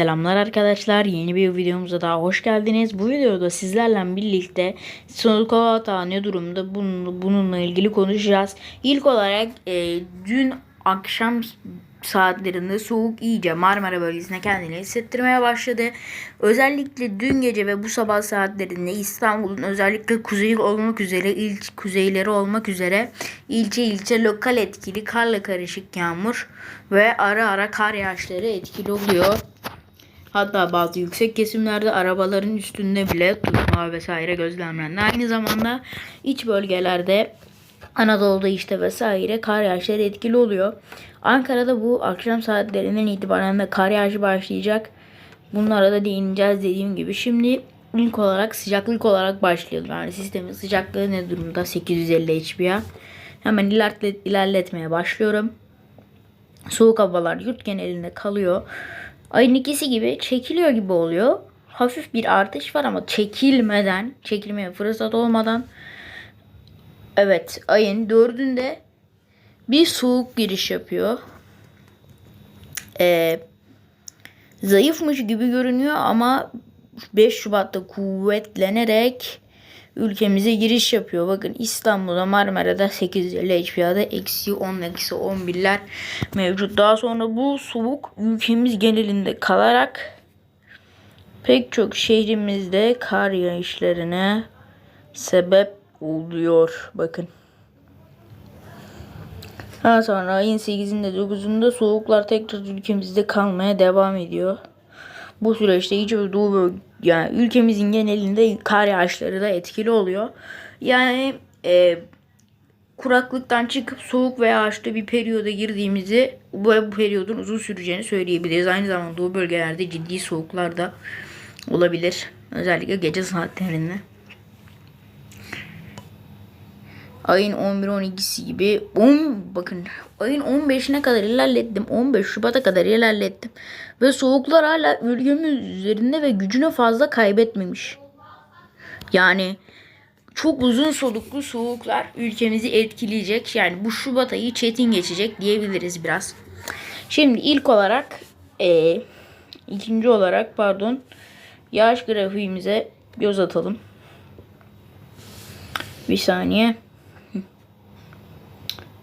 Selamlar arkadaşlar. Yeni bir videomuza daha hoş geldiniz. Bu videoda sizlerle birlikte hata ne durumda bunun, bununla ilgili konuşacağız. İlk olarak e, dün akşam saatlerinde soğuk iyice Marmara bölgesine kendini hissettirmeye başladı. Özellikle dün gece ve bu sabah saatlerinde İstanbul'un özellikle kuzeyi olmak üzere ilç kuzeyleri olmak üzere ilçe ilçe lokal etkili karla karışık yağmur ve ara ara kar yağışları etkili oluyor. Hatta bazı yüksek kesimlerde arabaların üstünde bile tutma vesaire gözlemlendi. Aynı zamanda iç bölgelerde Anadolu'da işte vesaire kar yağışları etkili oluyor. Ankara'da bu akşam saatlerinden itibaren de kar yağışı başlayacak. Bunlara da değineceğiz dediğim gibi. Şimdi ilk olarak sıcaklık olarak başlayalım. Yani sistemin sıcaklığı ne durumda? 850 HPA. Hemen ilerlet, ilerletmeye başlıyorum. Soğuk havalar yurt genelinde kalıyor. Ayın ikisi gibi çekiliyor gibi oluyor. Hafif bir artış var ama çekilmeden, çekilmeye fırsat olmadan Evet ayın dördünde bir soğuk giriş yapıyor. Ee, zayıfmış gibi görünüyor ama 5 Şubat'ta kuvvetlenerek ülkemize giriş yapıyor. Bakın İstanbul'da Marmara'da 850 HPA'da eksi 10 eksi 11'ler mevcut. Daha sonra bu soğuk ülkemiz genelinde kalarak pek çok şehrimizde kar yağışlarına sebep oluyor. Bakın. Daha sonra ayın 8'inde 9'unda soğuklar tekrar ülkemizde kalmaya devam ediyor. Bu süreçte iç ve doğu bölge, yani ülkemizin genelinde kar yağışları da etkili oluyor. Yani e, kuraklıktan çıkıp soğuk ve yağışlı bir periyoda girdiğimizi ve bu periyodun uzun süreceğini söyleyebiliriz. Aynı zamanda doğu bölgelerde ciddi soğuklar da olabilir. Özellikle gece saatlerinde. Ayın 11-12'si gibi 10 bakın ayın 15'ine kadar ilerlettim. 15 Şubat'a kadar ilerlettim. Ve soğuklar hala ülkemiz üzerinde ve gücünü fazla kaybetmemiş. Yani çok uzun soluklu soğuklar ülkemizi etkileyecek. Yani bu Şubat ayı çetin geçecek diyebiliriz biraz. Şimdi ilk olarak e, ikinci olarak pardon yağış grafiğimize göz atalım. Bir saniye.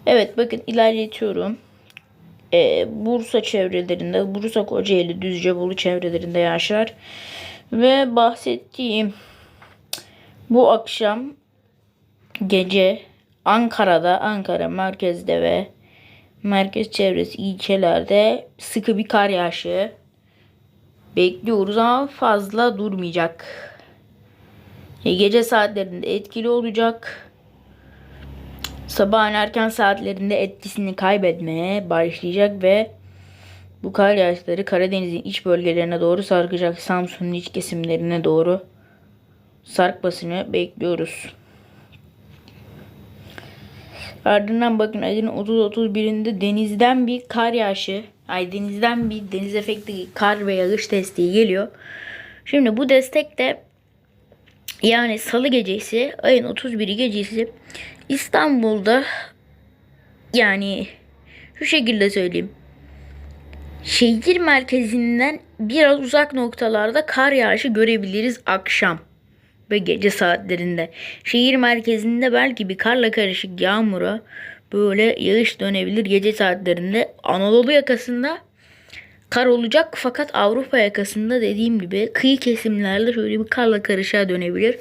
Evet bakın ilerletiyorum. Ee, Bursa çevrelerinde, Bursa Kocaeli, Düzce, Bolu çevrelerinde yaşar. Ve bahsettiğim bu akşam gece Ankara'da, Ankara merkezde ve merkez çevresi ilçelerde sıkı bir kar yağışı bekliyoruz ama fazla durmayacak. Gece saatlerinde etkili olacak. Sabahın erken saatlerinde etkisini kaybetmeye başlayacak ve bu kar yağışları Karadeniz'in iç bölgelerine doğru sarkacak. Samsun'un iç kesimlerine doğru sarkmasını bekliyoruz. Ardından bakın ayın 30-31'inde denizden bir kar yağışı, ay denizden bir deniz efekti kar ve yağış desteği geliyor. Şimdi bu destek de yani salı gecesi ayın 31'i gecesi İstanbul'da yani şu şekilde söyleyeyim. Şehir merkezinden biraz uzak noktalarda kar yağışı görebiliriz akşam ve gece saatlerinde. Şehir merkezinde belki bir karla karışık yağmura böyle yağış dönebilir gece saatlerinde. Anadolu yakasında kar olacak fakat Avrupa yakasında dediğim gibi kıyı kesimlerde şöyle bir karla karışığa dönebilir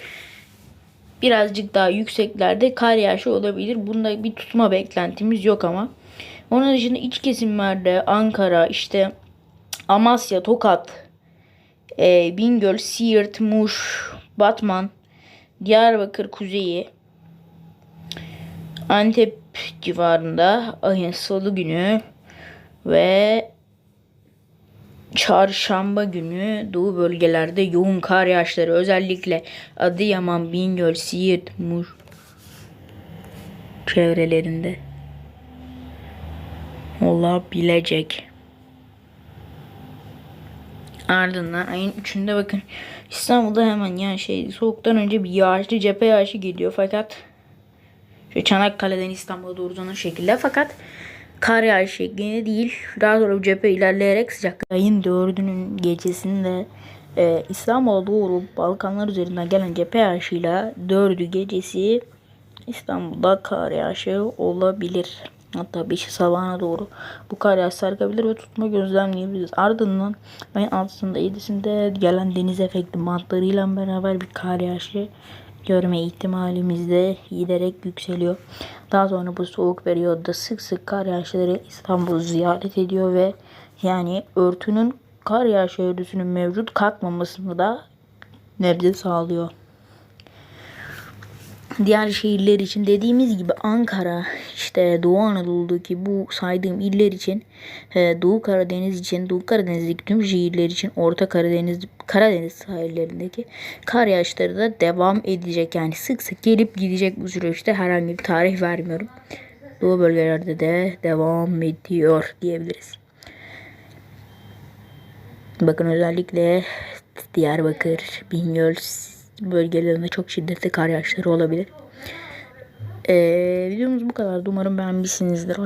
birazcık daha yükseklerde kar yağışı olabilir. Bunda bir tutma beklentimiz yok ama. Onun dışında iç kesimlerde Ankara, işte Amasya, Tokat, e, Bingöl, Siirt, Muş, Batman, Diyarbakır kuzeyi, Antep civarında ayın salı günü ve çarşamba günü doğu bölgelerde yoğun kar yağışları özellikle Adıyaman, Bingöl, Siirt, Muş çevrelerinde olabilecek. Ardından ayın 3'ünde bakın İstanbul'da hemen yani şey soğuktan önce bir yağışlı cephe yağışı geliyor fakat şu Çanakkale'den İstanbul'a doğru uzanan şekilde fakat kar yağışı şeklinde değil. Daha sonra cephe ilerleyerek sıcak. Ayın dördünün gecesinde e, İstanbul'a doğru Balkanlar üzerinden gelen cephe yağışıyla dördü gecesi İstanbul'da kar yağışı olabilir. Hatta beşi sabahına doğru bu kar yağışı sarkabilir ve tutma gözlemleyebiliriz. Ardından ayın 6'sında 7'sinde gelen deniz efekti mantlarıyla beraber bir kar yağışı görme ihtimalimiz de giderek yükseliyor. Daha sonra bu soğuk periyotta sık sık kar yağışları İstanbul'u ziyaret ediyor ve yani örtünün kar yağışı örtüsünün mevcut kalkmamasını da nebze sağlıyor. Diğer şehirler için dediğimiz gibi Ankara, işte Doğu Anadolu'daki bu saydığım iller için, e, Doğu Karadeniz için, Doğu Karadeniz'deki tüm şehirler için, Orta Karadeniz, Karadeniz sahillerindeki kar yağışları da devam edecek. Yani sık sık gelip gidecek bu süreçte herhangi bir tarih vermiyorum. Doğu bölgelerde de devam ediyor diyebiliriz. Bakın özellikle Diyarbakır, Bingöl bölgelerinde çok şiddetli kar yağışları olabilir. Ee, videomuz bu kadar. Umarım beğenmişsinizdir. Hoş